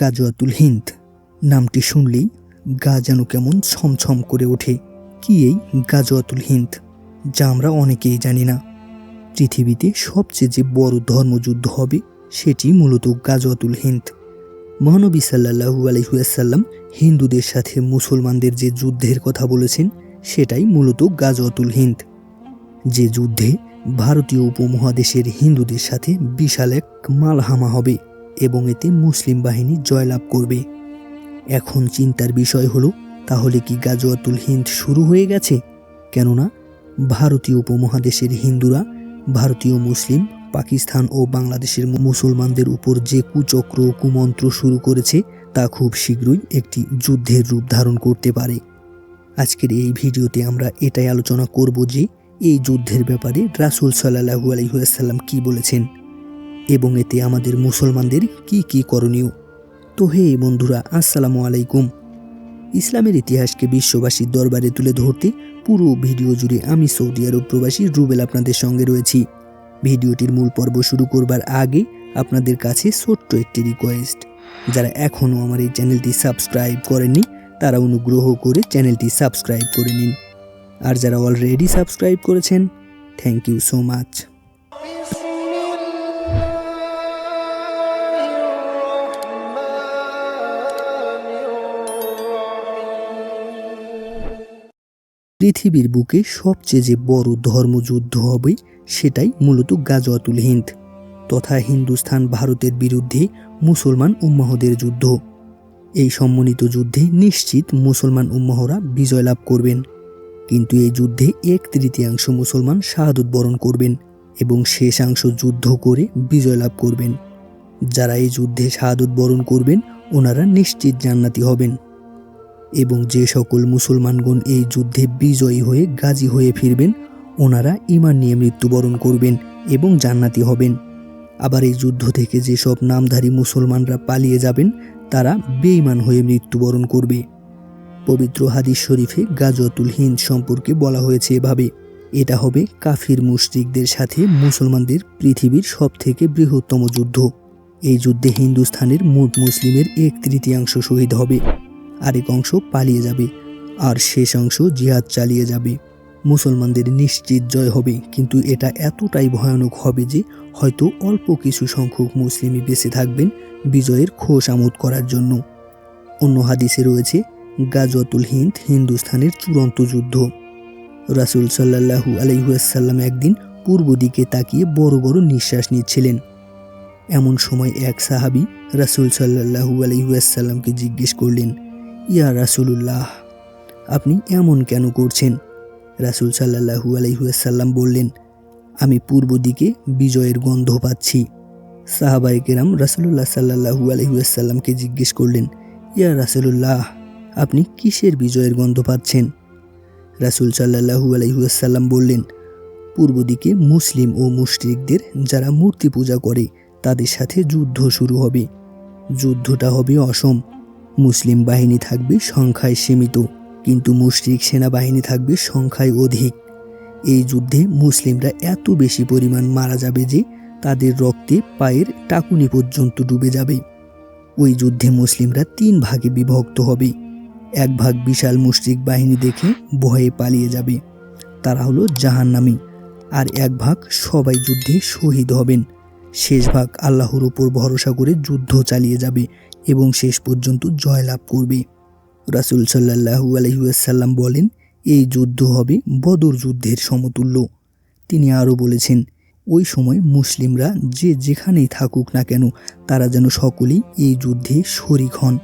গাজওয়াতুল হিন্দ। নামটি শুনলেই গা যেন কেমন ছমছম করে ওঠে। কি এই গাজওয়াতুল হিন্দ? যা আমরা অনেকেই জানি না। পৃথিবীতে সবচেয়ে যে বড় ধর্মযুদ্ধ হবে, সেটি মূলত গাজওয়াতুল হিন্দ। মহানবী সাল্লাহু আলহিহাসাল্লাম হিন্দুদের সাথে মুসলমানদের যে যুদ্ধের কথা বলেছেন, সেটাই মূলত গাজওয়াতুল হিন্দ। যে যুদ্ধে ভারতীয় উপমহাদেশের হিন্দুদের সাথে বিশাল এক মালহামা হবে। এবং এতে মুসলিম বাহিনী জয়লাভ করবে। এখন চিন্তার বিষয় হলো, তাহলে কি গাজওয়াতুল হিন্দ শুরু হয়ে গেছে? কেননা, ভারতীয় উপমহাদেশের হিন্দুরা, ভারতীয় মুসলিম, পাকিস্তান ও বাংলাদেশের মুসলমানদের উপর যে কুচক্র কুমন্ত্র শুরু করেছে, তা খুব শীঘ্রই একটি যুদ্ধের রূপ ধারণ করতে পারে। আজকের এই ভিডিওতে আমরা এটাই আলোচনা করব যে, এই যুদ্ধের ব্যাপারে রাসুল সাল্লাহু আলহিহাসাল্লাম কি বলেছেন। এবং এতে আমাদের মুসলমানদের কি কি করণীয়? তো হে বন্ধুরা, আসসালামু আলাইকুম। ইসলামের ইতিহাসকে বিশ্ববাসীর দরবারে তুলে ধরতে পুরো ভিডিও জুড়ে আমি সৌদি আরব প্রবাসী রুবেল আপনাদের সঙ্গে রয়েছি। ভিডিওটির মূল পর্ব শুরু করবার আগে আপনাদের কাছে ছোট্ট একটি রিকোয়েস্ট যারা এখনও আমার এই চ্যানেলটি সাবস্ক্রাইব করেননি, তারা অনুগ্রহ করে চ্যানেলটি সাবস্ক্রাইব করে নিন। আর যারা অলরেডি সাবস্ক্রাইব করেছেন থ্যাংক ইউ সো মাচ পৃথিবীর বুকে সবচেয়ে যে বড় ধর্মযুদ্ধ হবে সেটাই মূলত গাজওয়াতুল হিন্দ তথা হিন্দুস্থান ভারতের বিরুদ্ধে মুসলমান উম্মাহদের যুদ্ধ। এই সম্মানিত যুদ্ধে নিশ্চিত মুসলমান উম্মাহরা বিজয় লাভ করবেন। কিন্তু এই যুদ্ধে এক তৃতীয়াংশ মুসলমান শাহাদত বরণ করবেন এবং শেষাংশ যুদ্ধ করে বিজয় লাভ করবেন। যারা এই যুদ্ধে শাহাদত বরণ করবেন, ওনারা নিশ্চিত জান্নাতি হবেন। এবং যে সকল মুসলমানগণ এই যুদ্ধে বিজয়ী হয়ে গাজী হয়ে ফিরবেন, ওনারা ইমান নিয়ে মৃত্যুবরণ করবেন এবং জান্নাতি হবেন। আবার এই যুদ্ধ থেকে যেসব নামধারী মুসলমানরা পালিয়ে যাবেন, তারা বেঈমান হয়ে মৃত্যুবরণ করবে। পবিত্র হাদিস শরীফে গাজওয়াতুল হিন্দ সম্পর্কে বলা হয়েছে এভাবে, এটা হবে কাফির মুশরিকদের সাথে মুসলমানদের পৃথিবীর সবথেকে বৃহত্তম যুদ্ধ। এই যুদ্ধে হিন্দুস্থানের মোট মুসলিমের এক তৃতীয়াংশ শহীদ হবে। আরেক অংশ পালিয়ে যাবে, আর শেষ অংশ জিহাদ চালিয়ে যাবে। মুসলমানদের নিশ্চিত জয় হবে, কিন্তু এটা এতটাই ভয়ানক হবে যে হয়তো অল্প কিছু সংখ্যক মুসলিমই বেঁচে থাকবেন বিজয়ের খোশ আমোদ করার জন্য। অন্য হাদিসে রয়েছে, গাজওয়াতুল হিন্দ হিন্দুস্থানের চূড়ান্ত যুদ্ধ। রাসুল সাল্লাহু আলহিহাসাল্লাম একদিন পূর্ব দিকে তাকিয়ে বড় বড় নিঃশ্বাস নিচ্ছিলেন। এমন সময় এক সাহাবি রাসুল সাল্লাহু আলহিহাসাল্লামকে জিজ্ঞেস করলেন ইয়া রাসুলুল্লাহ, আপনি এমন কেন করছেন? রাসুল সাল্লাহু আলহিহাসাল্লাম বললেন, আমি পূর্ব দিকে বিজয়ের গন্ধ পাচ্ছি। সাহাবাই কেরাম রাসুলুল্লাহ সাল্লাহু আলহিহাসাল্লামকে জিজ্ঞেস করলেন, ইয়া রাসুলুল্লাহ, আপনি কিসের বিজয়ের গন্ধ পাচ্ছেন? রাসুল সাল্লাহু আলহিহাসাল্লাম বললেন, পূর্ব দিকে মুসলিম ও মুশরিকদের যারা মূর্তি পূজা করে, তাদের সাথে যুদ্ধ শুরু হবে। যুদ্ধটা হবে অসম। মুসলিম বাহিনী থাকবে সংখ্যায় সীমিত, কিন্তু মুশরিক সেনাবাহিনী থাকবে সংখ্যায় অধিক। এই যুদ্ধে মুসলিমরা এত বেশি পরিমাণ মারা যাবে যে তাদের রক্তে পায়ের টাকুনি পর্যন্ত ডুবে যাবে। ওই যুদ্ধে মুসলিমরা তিন ভাগে বিভক্ত হবে। এক ভাগ বিশাল মুশরিক বাহিনী দেখে ভয়ে পালিয়ে যাবে। তারা হলো জাহান্নামী। আর এক ভাগ সবাই যুদ্ধে শহীদ হবেন। শেষ ভাগ আল্লাহর উপর ভরসা করে যুদ্ধ চালিয়ে যাবে। এবং শেষ পর্যন্ত জয়লাভ করবে। রাসুল সাল্লাহু আলহিউসাল্লাম বলেন, এই যুদ্ধ হবে বদর যুদ্ধের সমতুল্য। তিনি আরও বলেছেন, ওই সময় মুসলিমরা যে যেখানেই থাকুক না কেন, তারা যেন সকলেই এই যুদ্ধে শরিক হন।